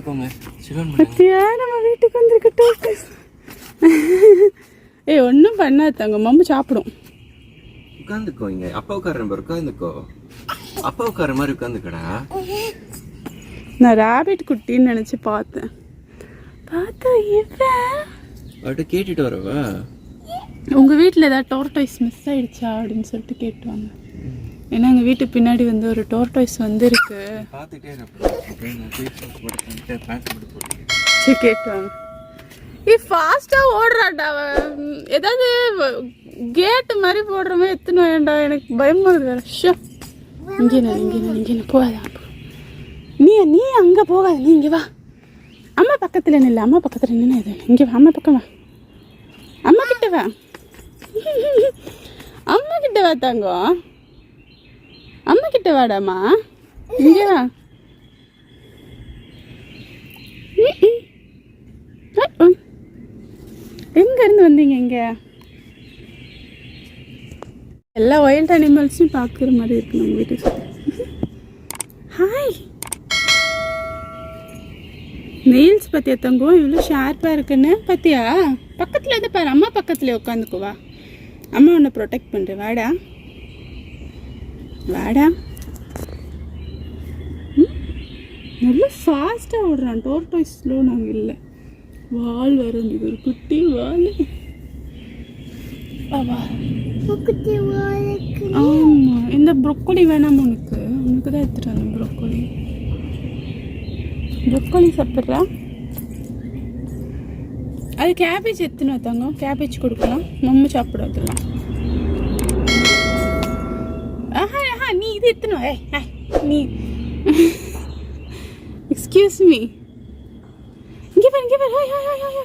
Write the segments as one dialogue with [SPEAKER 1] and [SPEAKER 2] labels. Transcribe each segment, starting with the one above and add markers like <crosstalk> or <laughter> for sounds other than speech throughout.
[SPEAKER 1] உட்காந்துக்கோங்க.
[SPEAKER 2] பத்தியா? நம்ம வீட்டுக்கு வந்திருக்கு ஏய் ஒன்றும் பண்ணாது தங்க மம்மு சாப்பிடும்.
[SPEAKER 1] உட்காந்துக்கோ இங்க. அப்பா உட்கார நம்பர் உட்காந்துக்கோ. அப்பா உட்கார மாதிரி உட்காந்துக்கடா.
[SPEAKER 2] நான் ரேபிட் குட்டின்னு நினச்சி பார்த்தேன். பார்த்தா இவன்
[SPEAKER 1] அவட்ட கேட்டுட்டு வரவா?
[SPEAKER 2] உங்கள் வீட்டில் ஏதாவது டோர்டாய்ஸ் மிஸ் ஆயிடுச்சா அப்படின்னு சொல்லிட்டு கேட்டுவாங்க ஏன்னா எங்கள் வீட்டு பின்னாடி வந்து ஒரு டோர்டாய்ஸ்
[SPEAKER 1] மட்டும் போட்டு
[SPEAKER 2] சரி கேட்டுவாங்க. ஏ ஃபாஸ்ட்டாக ஓடுறான்டா அவன். ஏதாவது கேட்டு மாதிரி போடுற மாதிரி எத்தனை வேண்டா எனக்கு பயமாக இருக்குது வேற. ஷோ. இங்கே நான் இங்கே நான் இங்கே போகாத. நீ நீ அங்கே போகாத. நீ இங்கே வா. அம்மா பக்கத்தில் நில்ல. அம்மா பக்கத்தில் நின்று இது இங்கே வா அம்மா பக்கம் வா. அம்மா கிட்ட வா. அம்மா கிட்ட வா தங்கம். அம்மா கிட்ட வாடாமா? இங்கே வா. எங்க இருந்து வந்தீங்க இங்க? எல்லா ஒயல்ட் அனிமல்ஸும் பார்க்குற மாதிரி இருக்கு நம்ம வீட்டு ஹாய் நெயில்ஸ் பற்றி தங்கம் இவ்வளோ ஷார்ப்பாக இருக்குன்னு. பார்த்தியா பக்கத்தில் இருந்து பாரு அம்மா பக்கத்தில் உட்காந்துக்குவா. அம்மா உன்னை ப்ரொடெக்ட் பண்ணுறேன் வாடா. வாடா? நல்லா ஃபாஸ்ட்டாக ஓடுறான். டோர்டாய்ஸ் ஸ்லோ நாங்கள் இல்லை. வால் வரும் இது ஒரு குட்டி வால். ஆமா. இந்த ப்ரொக்கோலி வேணாமா உனக்கு. உனக்கு தான் எடுத்துட்டு வந்தேன் ப்ரொக்கோலி ப்ரொக்கோலி சாப்பிட்றா? அது கேபேஜ் எத்தனை தங்க கேபேஜ் கொடுக்கலாம். மம்மு சாப்பிடாதுலாம். எத்தனை ஏய் நீ எக்ஸ்கியூஸ் மீ இங்க பாரு இங்க பாரு ஹாய் ஹாய் ஹாய்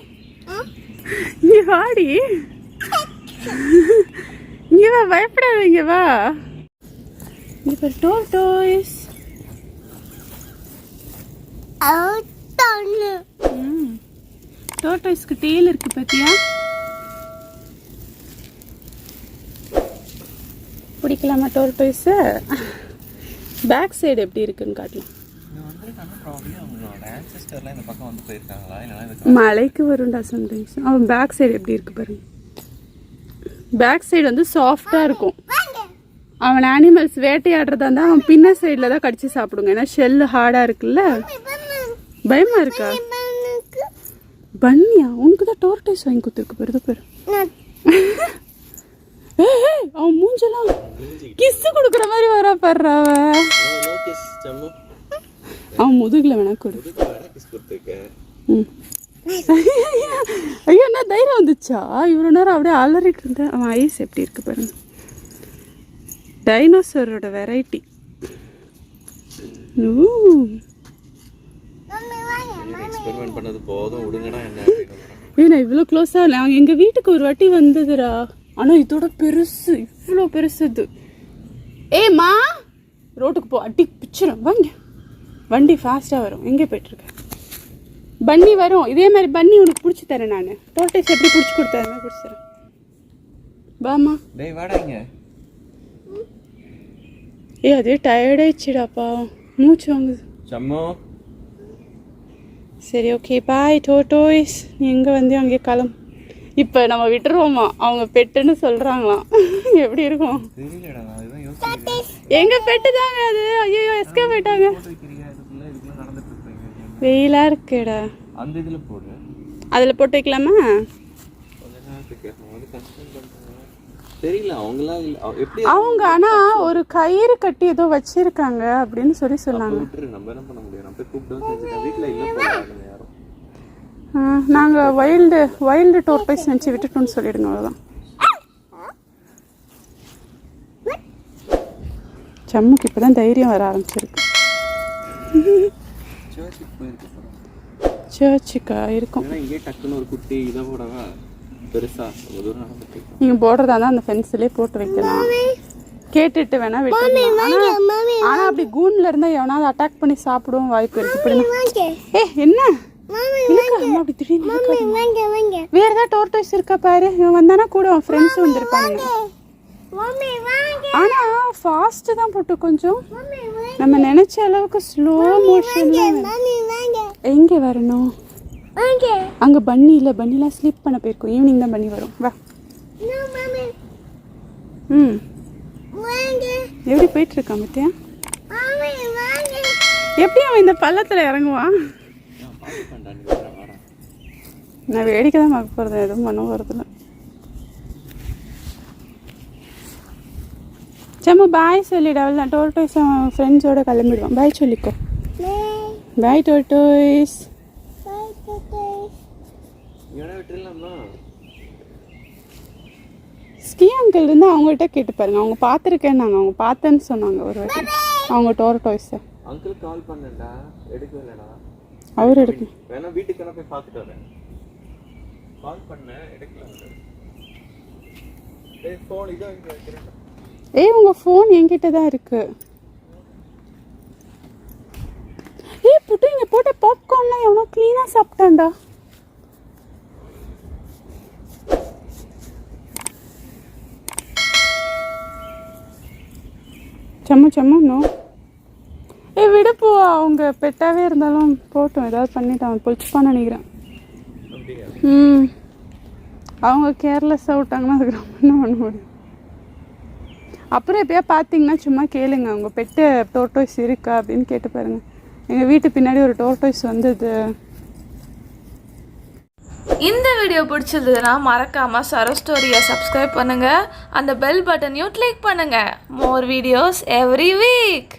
[SPEAKER 2] ஹாய் இங்க வாடி இங்க வா பயப்படாத இங்க வா இங்க பாரு டோர் டாய்ஸ் டோர் டாய்ஸ்க்கு டேல் இருக்கு பாத்தியா? பிடிக்கலாமா டோர் டாய்ஸ் பேக் சைடு எப்படி இருக்குன்னு காட்டலாம். மலைக்கு வரும்டா சம்டைம்ஸ் அவன் பேக் சைடு எப்படி இருக்கு பாருங்க. பேக் சைடு வந்து சாஃப்டாக இருக்கும். அவன் அனிமல்ஸ் வேட்டையாடுறதா இருந்தால் அவன் பின்ன சைடில் தான் கடிச்சு சாப்பிடுங்க. ஏன்னா ஷெல்லு ஹார்டாக இருக்குல்ல. பயமா இருக்கா? பன்னியா? உனக்கு தான் டோர்டைஸ் வாங்கி கொடுத்துருக்கு பாரு இதோ பாரு. <laughs> ஏய் அவன் மூஞ்செல்லாம் கிஸ் கொடுக்குற மாதிரி வரா பாடுறா அவன் முதுகில் வேணா கொடு. ஐயோ என்ன தைரியம் வந்துச்சா? இவ்வளோ நேரம் அப்படியே அலறிட்டு இருந்தேன். அவன் ஐஸ் எப்படி இருக்கு பாருங்க. டைனோசரோட வெரைட்டி நான் இவ்வளோ க்ளோஸாக இல்லை. அவங்க எங்கள் வீட்டுக்கு ஒரு வாட்டி வந்ததுடா. ஆனால் இதோட பெருசு இவ்வளோ பெருசு இது. ஏம்மா ரோட்டுக்கு போ. அடி பிச்சிரும் வாங்க வண்டி ஃபாஸ்ட்டாக வரும். எங்கே போயிட்டுருக்க? பன்னி வரும். இதே மாதிரி பன்னி உனக்கு பிடிச்சி தரேன் நான். டோட்டேஸ் எப்படி பிடிச்சி கொடுத்தேன் பிடிச்சி தரேன்? வாம்மா
[SPEAKER 1] டேய் வாடா இங்க.
[SPEAKER 2] ஏ அதே டயர்டாயிடுச்சுடாப்பா மூச்சு வாங்குது.
[SPEAKER 1] ஜம்மு
[SPEAKER 2] சரி ஓகே பாய் டோட்டோய்ஸ் நீ எங்கே வந்து அங்கே கிளம்பு. இப்போ நம்ம விட்டுருவோமா? அவங்க பெட்டுன்னு சொல்கிறாங்களாம் எப்படி இருக்கும்?
[SPEAKER 1] தெரியலடா நான் இதுதான் யோசிக்கிறேன்
[SPEAKER 2] எங்க பெட்டு தாங்க அது? ஐயோ எஸ்கே போயிட்டாங்க
[SPEAKER 1] போட்டு வைக்கிறீங்க இதுக்குள்ள இதுக்குள்ள நடந்துட்டு இருக்கீங்க
[SPEAKER 2] வெயிலா இருக்குடா.
[SPEAKER 1] அந்த இதுல போடு.
[SPEAKER 2] அதில் போட்டு வைக்கலாமா?
[SPEAKER 1] அவங்க தெரியல அவங்களா எப்படி
[SPEAKER 2] ஆனா ஒரு கயிறு கட்டி ஏதோ வச்சிருக்காங்க அப்படின்னு சொல்லி சொன்னாங்க.
[SPEAKER 1] விட்டுரு நம்ம என்ன பண்ண முடியும்? நம்ம போய் கூப்பிட்டு வந்து செஞ்சுட்டேன் வீட்டுல இல்ல போறாங்க யாரும்.
[SPEAKER 2] ஆ, நாங்க வைல்டு வைல்டு டோர்டைஸ் நினச்சி விட்டுட்டோம்னு சொல்லிடுங்க அவ்வளோதான் சம்முக்கு இப்பதான் தைரியம் வர ஆரம்பிச்சிருக்கு.
[SPEAKER 1] சர்ச்சுக்கு
[SPEAKER 2] இருக்கும்.
[SPEAKER 1] ஏன்னா இங்கே டக்குன்னு ஒரு குட்டி இதை போடவா? பெருசா ரொம்ப தூரம் நடந்துட்டு இருக்கோம்.
[SPEAKER 2] நீங்க போடுறதா இருந்தா அந்த ஃபென்ஸ்லயே போட்டு வைக்கலாம். கேட்டுட்டு வேணா விட்டுடலாம் ஆனா ஆனா அப்படி கூண்ல இருந்தா எவனாவது அட்டாக் பண்ணி சாப்பிடவும் வாய்ப்பு இருக்கு. இப்படி ஏ என்ன? அப்படி திடீர்னு. வேற ஏதாவது டோர்டைஸ் இருக்கா பாரு. இவன் வந்தானா கூட அவன் ஃப்ரெண்ட்ஸ் வந்திருப்பாங்க ஆனா ஃபாஸ்ட் தான் போட்டு கொஞ்சம். நம்ம நினைச்ச அளவுக்கு ஸ்லோ மோஷன்ல எங்கே வரணும்? அங்கே பன்னி இல்லை பன்னிலாம் ஸ்லீப் பண்ண போயிருக்கோம். ஈவினிங் தான் பண்ணி வரும். வா. ம். எப்படி போயிட்டு இருக்கான் எப்படி அவன் இந்த பள்ளத்தில் இறங்குவான்?
[SPEAKER 1] நான்
[SPEAKER 2] வேடிக்கை தான் பார்க்க போகிறேன் எதுவும் பண்ண போகிறதில்ல சம்மு பாய் சொல்லிடு அவள் டோல் டோர்டோய்ஸ் அவன் ஃப்ரெண்ட்ஸோட கிளம்பிடுவான் பாய் சொல்லிக்கோ. பாய் டோர்டோய்ஸ்
[SPEAKER 1] இவனை
[SPEAKER 2] ஸ்கீ அங்கிள் இருந்து அவங்கள்ட்ட கேட்டு பாருங்க. அவங்க பார்த்துருக்கேன்னாங்க. அவங்க பார்த்தேன்னு சொன்னாங்க ஒரு வாட்டி. அவங்க டோர்டோய்ஸை
[SPEAKER 1] அங்கிள் கால் பண்ணேன்டா. எடுக்கலடா
[SPEAKER 2] அவர் எடுக்கு
[SPEAKER 1] வேணா வீட்டுக்கு வேணா போய் பார்த்துட்டு வரேன். கால் பண்ணேன் எடுக்கல. டேய் ஃபோன் இதோ இங்க வைக்கிறேன்டா.
[SPEAKER 2] ஏய் உங்கள் ஃபோன் என்கிட்ட தான் இருக்கு. ஏய் புட்டு இங்கே போட்ட பாப்கார்ன்லாம் எவனோ க்ளீனாக சாப்பிட்டான்டா. செம்ம செம்ம விடுப்போ அவங்க பெட்டாவே இருந்தாலும் போட்டும். ஏதாவது பண்ணிட்டான். பொழிச்சுப்பான்னு நினைக்கிறேன். ம். அவங்க கேர்லெஸ்ஸாக விட்டாங்கன்னா அதுக்கு ரொம்ப என்ன பண்ண முடியும்? அப்புறம் எப்பயா பார்த்தீங்கன்னா சும்மா கேளுங்க. உங்க பெட்டு டோர்டோய்ஸ் இருக்கா அப்படின்னு கேட்டு பாருங்க. எங்கள் வீட்டு பின்னாடி ஒரு டோர்டோய்ஸ் வந்தது.
[SPEAKER 3] இந்த வீடியோ பிடிச்சிருந்ததுன்னா மறக்காம சரோ ஸ்டோரியை சப்ஸ்கிரைப் பண்ணுங்க. அந்த பெல் பட்டனையும் கிளிக் பண்ணுங்க. More videos every week